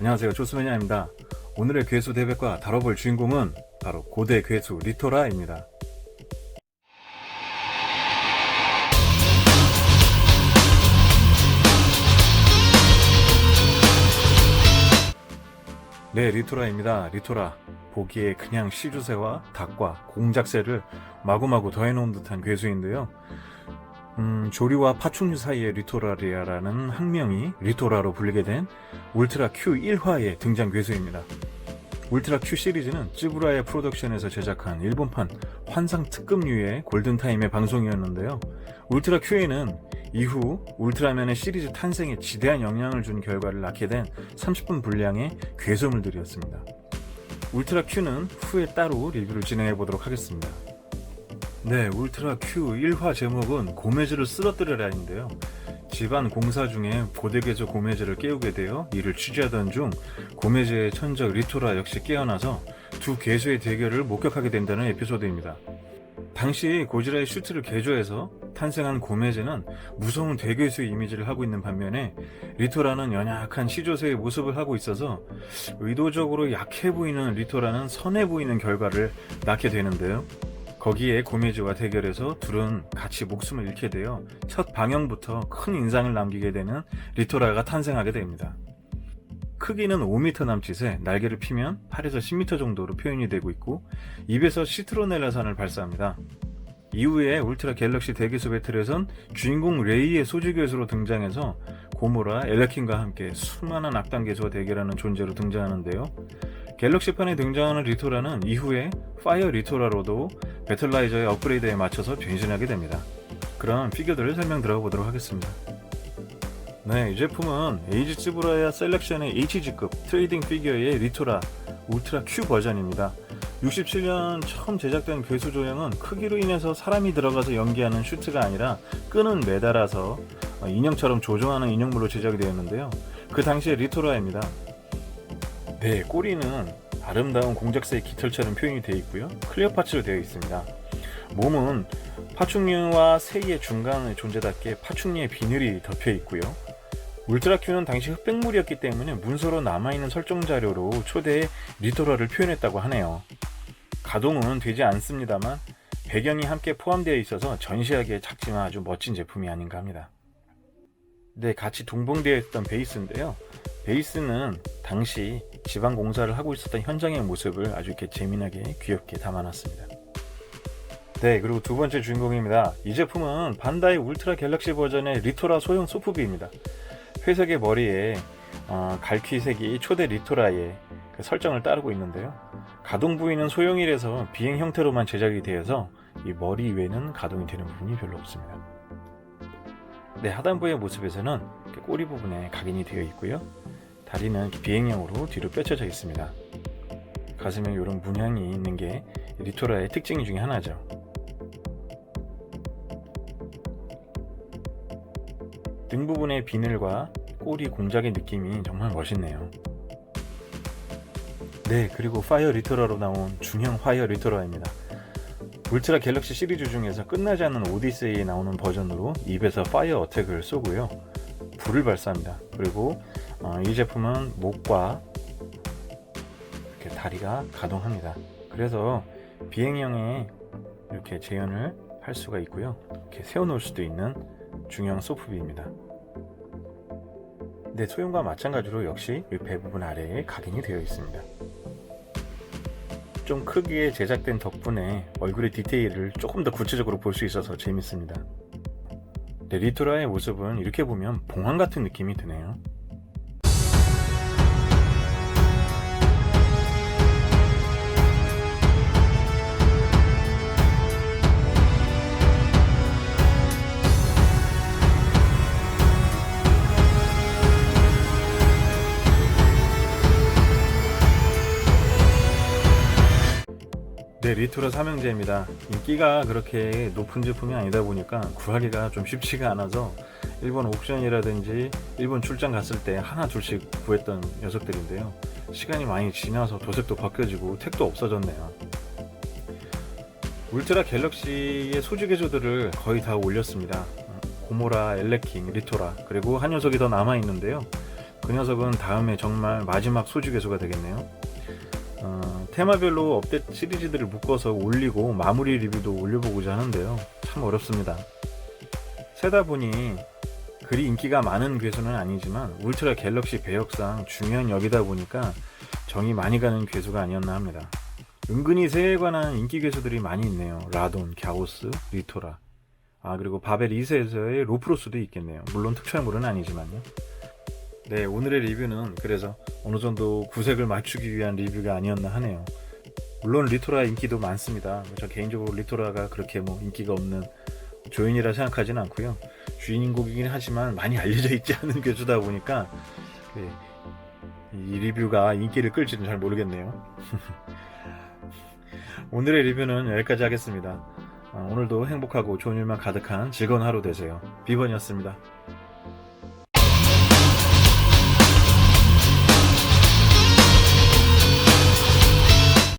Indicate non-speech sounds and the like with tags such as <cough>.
안녕하세요. 조스매니아입니다. 오늘의 괴수 대백과 다뤄볼 주인공은 바로 고대 괴수 리토라입니다. 네 리토라입니다. 리토라 보기에 그냥 시주새와 닭과 공작새를 마구마구 더해놓은 듯한 괴수인데요 음, 조류와 파충류 사이의 리토라리아라는 학명이 리토라로 불리게 된 울트라 Q 1화의 등장 괴수입니다. 울트라 Q 시리즈는 찌부라의 프로덕션에서 제작한 일본판 환상 특급류의 골든타임의 방송이었는데요. 울트라 Q에는 이후 울트라맨의 시리즈 탄생에 지대한 영향을 준 결과를 낳게 된 30분 분량의 괴수물들이었습니다. 울트라 Q는 후에 따로 리뷰를 진행해 보도록 하겠습니다. 네, 울트라 Q 1화 제목은 고메즈를 쓰러뜨려라인데요. 집안 공사 중에 고대괴수 고메즈를 깨우게 되어 이를 취재하던 중 고메즈의 천적 리토라 역시 깨어나서 두 괴수의 대결을 목격하게 된다는 에피소드입니다. 당시 고지라의 슈트를 개조해서 탄생한 고메즈는 무서운 대괴수의 이미지를 하고 있는 반면에 리토라는 연약한 시조새의 모습을 하고 있어서 의도적으로 약해 보이는 리토라는 선해 보이는 결과를 낳게 되는데요. 거기에 고메즈와 대결해서 둘은 같이 목숨을 잃게 되어 첫 방영부터 큰 인상을 남기게 되는 리토라가 탄생하게 됩니다. 크기는 5m 남짓에 날개를 피면 8에서 10m 정도로 표현이 되고 있고 입에서 시트로넬라산을 발사합니다. 이후에 울트라 갤럭시 대기수 배틀에선 주인공 레이의 소지교수로 등장해서 고모라, 엘레킨과 함께 수많은 악당 개수와 대결하는 존재로 등장하는데요. 갤럭시판에 등장하는 리토라는 이후에 파이어 리토라로도 배틀라이저의 업그레이드에 맞춰서 변신하게 됩니다. 그럼 피규어들을 설명 들어보도록 하겠습니다. 네, 이 제품은 에이지 츠브라야 셀렉션의 HG급 트레이딩 피규어의 리토라 울트라 Q 버전입니다. 67년 처음 제작된 괴수 조형은 크기로 인해서 사람이 들어가서 연기하는 슈트가 아니라 끈은 매달아서 인형처럼 조종하는 인형물로 제작이 되었는데요. 그 당시의 리토라입니다. 네, 꼬리는 아름다운 공작새의 깃털처럼 표현이 되어 있고요. 클리어 파츠로 되어 있습니다. 몸은 파충류와 새의 중간의 존재답게 파충류의 비늘이 덮여 있고요. 울트라큐는 당시 흑백물이었기 때문에 문서로 남아있는 설정 자료로 초대의 리토라를 표현했다고 하네요. 가동은 되지 않습니다만 배경이 함께 포함되어 있어서 전시하기에 작지만 아주 멋진 제품이 아닌가 합니다. 네, 같이 동봉되어 있던 베이스인데요. 베이스는 당시 지방 공사를 하고 있었던 현장의 모습을 아주 이렇게 재미나게 귀엽게 담아놨습니다. 네, 그리고 두 번째 주인공입니다. 이 제품은 반다이 울트라 갤럭시 버전의 리토라 소형 소프비입니다. 회색의 머리에 어, 갈퀴색이 초대 리토라의 그 설정을 따르고 있는데요. 가동 부위는 소형이라서 비행 형태로만 제작이 되어서 이 머리 위에는 가동이 되는 부분이 별로 없습니다. 네, 하단부의 모습에서는 이렇게 꼬리 부분에 각인이 되어 있고요. 다리는 비행형으로 뒤로 뼈쳐져 있습니다. 가슴에 이런 문양이 있는 게 리토라의 특징 중에 하나죠. 등 부분의 비늘과 꼬리 공작의 느낌이 정말 멋있네요. 네, 그리고 파이어 리토라로 나온 중형 파이어 리토라입니다. 울트라 갤럭시 시리즈 중에서 끝나지 않는 오디세이에 나오는 버전으로 입에서 파이어 어택을 쏘고요. 불을 발사합니다. 그리고 어, 이 제품은 목과 이렇게 다리가 가동합니다. 그래서 비행형에 이렇게 재현을 할 수가 있고요. 이렇게 세워놓을 수도 있는 중형 소프비입니다. 네, 소형과 마찬가지로 역시 이배 부분 아래에 각인이 되어 있습니다. 좀 크기에 제작된 덕분에 얼굴의 디테일을 조금 더 구체적으로 볼 수 있어서 재밌습니다. 네, 리토라의 모습은 이렇게 보면 봉황 같은 느낌이 드네요. 네, 리토라 삼형제입니다. 인기가 그렇게 높은 제품이 아니다 보니까 구하기가 좀 쉽지가 않아서 일본 옥션이라든지 일본 출장 갔을 때 하나 둘씩 구했던 녀석들인데요. 시간이 많이 지나서 도색도 벗겨지고 택도 없어졌네요. 울트라 갤럭시의 소주 개조들을 거의 다 올렸습니다. 고모라, 엘레킹, 리토라 그리고 한 녀석이 더 남아 있는데요. 그 녀석은 다음에 정말 마지막 소주 괴수가 되겠네요. 어, 테마별로 업데이트 시리즈들을 묶어서 올리고 마무리 리뷰도 올려보고자 하는데요. 참 어렵습니다. 세다 보니 그리 인기가 많은 괴수는 아니지만 울트라 갤럭시 배역상 중요한 역이다 보니까 정이 많이 가는 괴수가 아니었나 합니다. 은근히 새에 관한 인기 괴수들이 많이 있네요. 라돈, 갸오스, 리토라. 아 그리고 바벨 2세에서의 로프로스도 있겠네요. 물론 특촬물은 아니지만요. 네 오늘의 리뷰는 그래서 어느 정도 구색을 맞추기 위한 리뷰가 아니었나 하네요. 물론 리토라 인기도 많습니다. 저 개인적으로 리토라가 그렇게 뭐 인기가 없는 조인이라 생각하지는 않고요. 주인공이긴 하지만 많이 알려져 있지 않은 괴수다 보니까 네, 이 리뷰가 인기를 끌지는 잘 모르겠네요. <laughs> 오늘의 리뷰는 여기까지 하겠습니다. 어, 오늘도 행복하고 좋은 일만 가득한 즐거운 하루 되세요. 비번이었습니다.